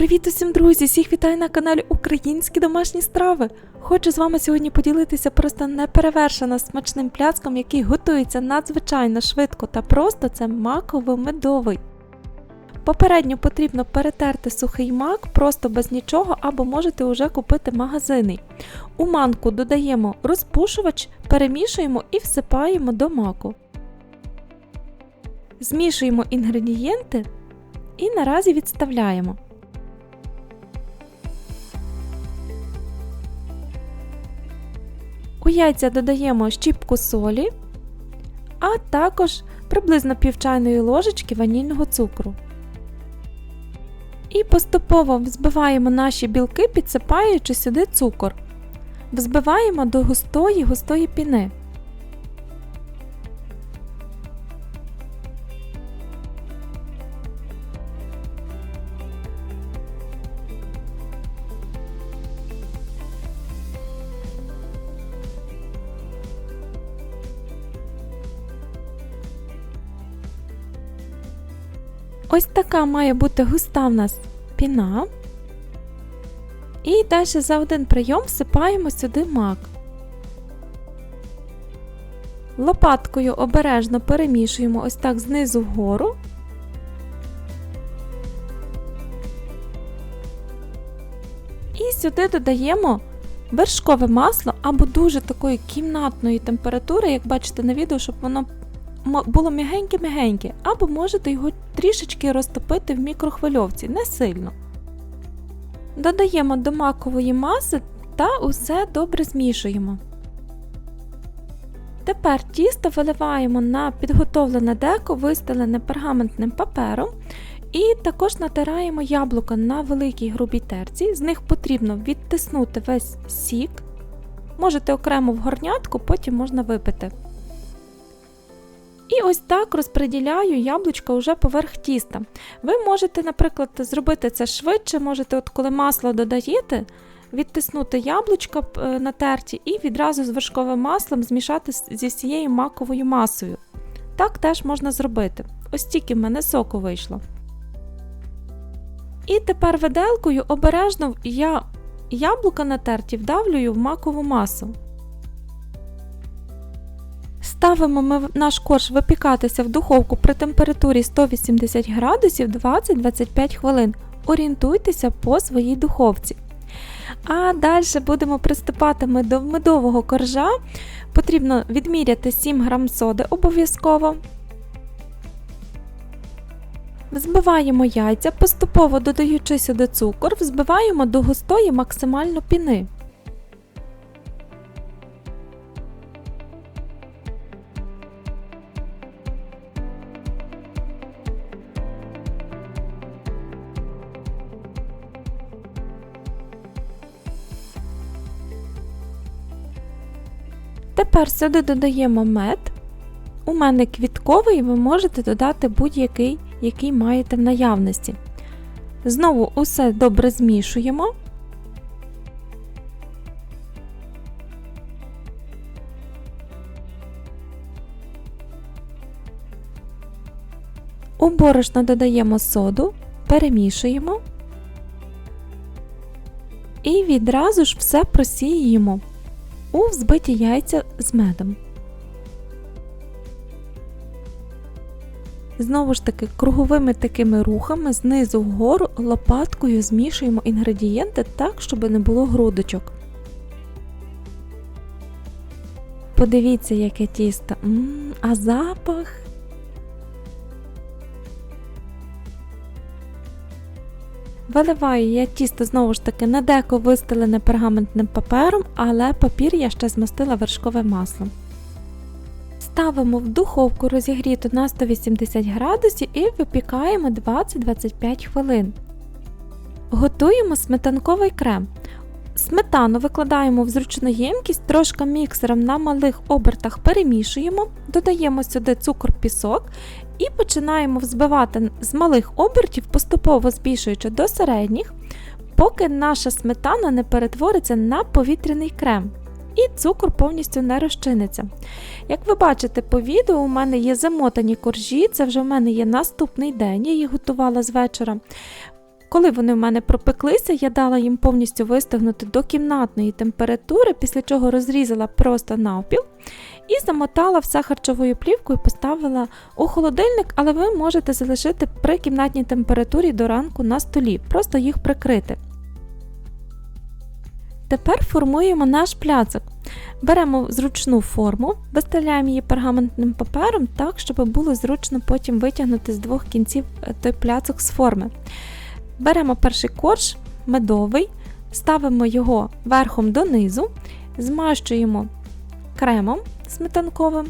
Привіт усім, друзі! Всіх вітаю на каналі Українські домашні страви. Хочу з вами сьогодні поділитися просто неперевершено смачним пляцком, який готується надзвичайно швидко та просто це маково-медовий. Попередньо потрібно перетерти сухий мак просто без нічого, або можете вже купити магазинний. У манку додаємо розпушувач, перемішуємо і всипаємо до маку. Змішуємо інгредієнти і наразі відставляємо. У яйця додаємо щіпку солі, а також приблизно пів чайної ложечки ванільного цукру. І поступово взбиваємо наші білки, підсипаючи сюди цукор. Взбиваємо до густої густої піни. Ось така має бути густа в нас піна. І далі за один прийом всипаємо сюди мак. Лопаткою обережно перемішуємо ось так знизу вгору. І сюди додаємо вершкове масло або дуже такої кімнатної температури, як бачите на відео, щоб воно було м'ягеньке-м'ягеньке, або можете його трішечки розтопити в мікрохвильовці, не сильно. Додаємо до макової маси та усе добре змішуємо. Тепер тісто виливаємо на підготовлене деко, вистелене пергаментним папером, і також натираємо яблука на великій грубій терці. З них потрібно відтиснути весь сік. Можете окремо в горнятку, потім можна випити. І ось так розподіляю яблучка вже поверх тіста. Ви можете, наприклад, зробити це швидше, можете, от коли масло додаєте, відтиснути яблучка е, на терті і відразу з вершковим маслом змішати зі всією маковою масою. Так теж можна зробити. Ось тільки в мене соку вийшло. І тепер виделкою обережно я яблука на терті вдавлюю в макову масу. Ставимо ми наш корж випікатися в духовку при температурі 180 градусів 20-25 хвилин. Орієнтуйтеся по своїй духовці. А далі будемо приступати ми до медового коржа. Потрібно відміряти 7 г соди обов'язково. Взбиваємо яйця, поступово додаючи сюди цукор, взбиваємо до густої максимально піни. Тепер сюди додаємо мед. У мене квітковий, ви можете додати будь-який, який маєте в наявності. Знову усе добре змішуємо. У борошно додаємо соду, перемішуємо і відразу ж все просіюємо у взбиті яйця з медом. Знову ж таки, круговими такими рухами знизу вгору лопаткою змішуємо інгредієнти так, щоб не було грудочок. Подивіться, яке тісто. М -м, а запах. Виливаю я тісто знову ж таки на деко вистелене пергаментним папером, але папір я ще змастила вершковим маслом. Ставимо в духовку розігріту на 180 градусів і випікаємо 20-25 хвилин. Готуємо сметанковий крем. Сметану викладаємо в зручну ємкість, трошки міксером на малих обертах перемішуємо, додаємо сюди цукор-пісок і починаємо взбивати з малих обертів, поступово збільшуючи до середніх, поки наша сметана не перетвориться на повітряний крем. І цукор повністю не розчиниться. Як ви бачите по відео, у мене є замотані коржі, це вже в мене є наступний день, я їх готувала з вечора. Коли вони в мене пропеклися, я дала їм повністю вистигнути до кімнатної температури, після чого розрізала просто навпіл і замотала все харчовою плівкою, поставила у холодильник, але ви можете залишити при кімнатній температурі до ранку на столі, просто їх прикрити. Тепер формуємо наш пляцок. Беремо зручну форму, виставляємо її пергаментним папером так, щоб було зручно потім витягнути з двох кінців е, той пляцок з форми. Беремо перший корж, медовий, ставимо його верхом донизу, змащуємо кремом сметанковим.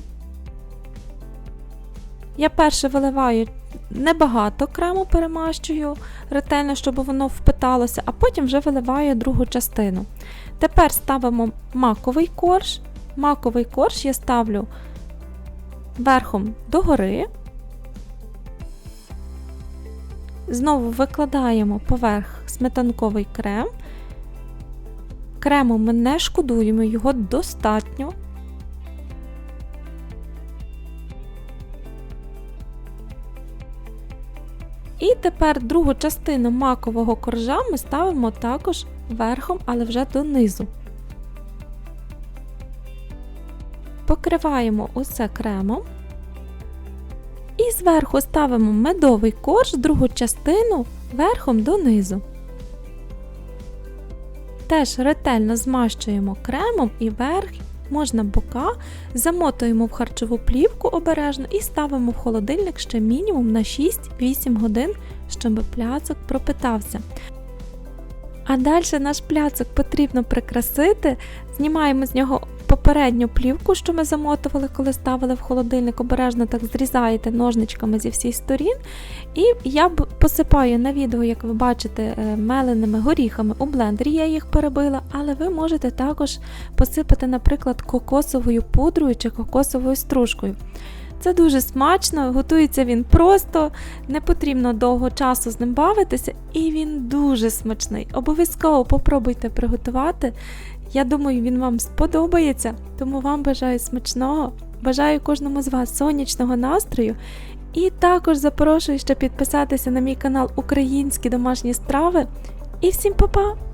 Я перше виливаю небагато крему, перемащую ретельно, щоб воно впиталося, а потім вже виливаю другу частину. Тепер ставимо маковий корж. Маковий корж я ставлю верхом догори. Знову викладаємо поверх сметанковий крем. Крему ми не шкодуємо, його достатньо. І тепер другу частину макового коржа ми ставимо також верхом, але вже донизу. Покриваємо усе кремом. І зверху ставимо медовий корж, другу частину верхом донизу. Теж ретельно змащуємо кремом і верх, можна бока, замотуємо в харчову плівку обережно і ставимо в холодильник ще мінімум на 6-8 годин, щоб пляцок пропитався. А далі наш пляцок потрібно прикрасити. Знімаємо з нього попередню плівку, що ми замотували, коли ставили в холодильник, обережно так зрізаєте ножничками зі всіх сторін. І я посипаю на відео, як ви бачите, е, меленими горіхами у блендері, я їх перебила, але ви можете також посипати, наприклад, кокосовою пудрою чи кокосовою стружкою. Це дуже смачно, готується він просто, не потрібно довго часу з ним бавитися, і він дуже смачний. Обов'язково попробуйте приготувати. Я думаю, він вам сподобається, тому вам бажаю смачного. Бажаю кожному з вас сонячного настрою. І також запрошую ще підписатися на мій канал Українські домашні страви. І всім па-па!